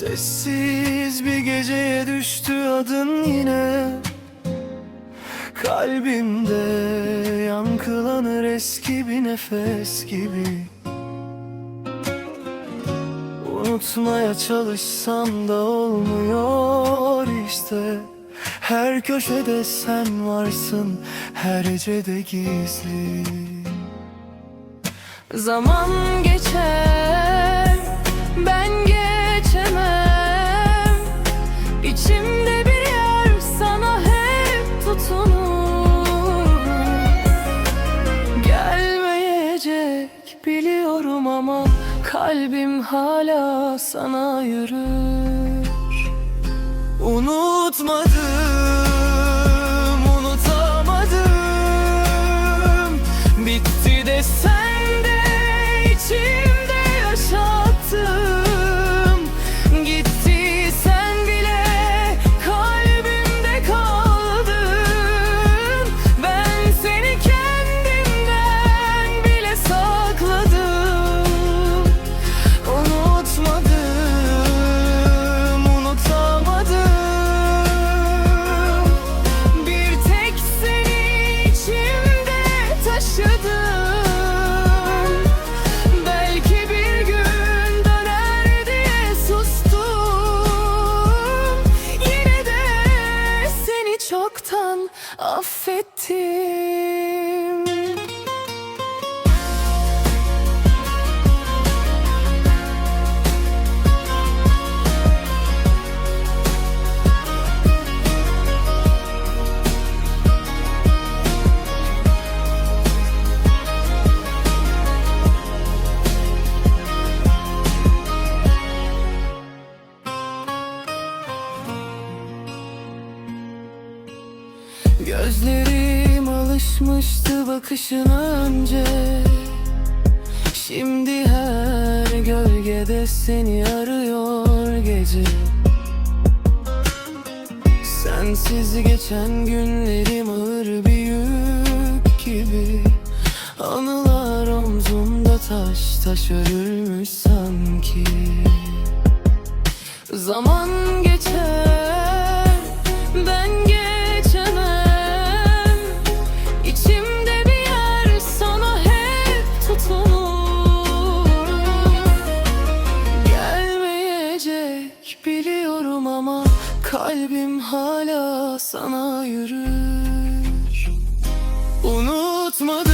Sessiz bir geceye düştü adın yine. Kalbimde yankılanır eski bir nefes gibi. Unutmaya çalışsam da olmuyor işte. Her köşede sen varsın her gecede gizli. Zaman geçer, ben İçimde bir yer sana hep tutunur. Gelmeyecek biliyorum ama kalbim hala sana yürür çoktan affettim Gözlerim alışmıştı bakışına önce. Şimdi her gölgede seni arıyor gece. Sensiz geçen günlerim ağır bir yük gibi. Anılar omzumda taş taş örülmüş sanki. Zaman geçer, kalbim hala sana yürür. Unutmadım,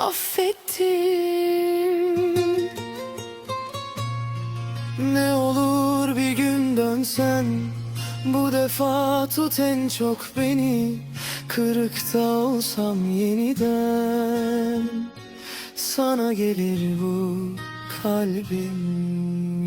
affettim. Ne olur bir gün dönsen Bu defa tut en çok beni. Kırıkta olsam yeniden Sana gelir bu kalbim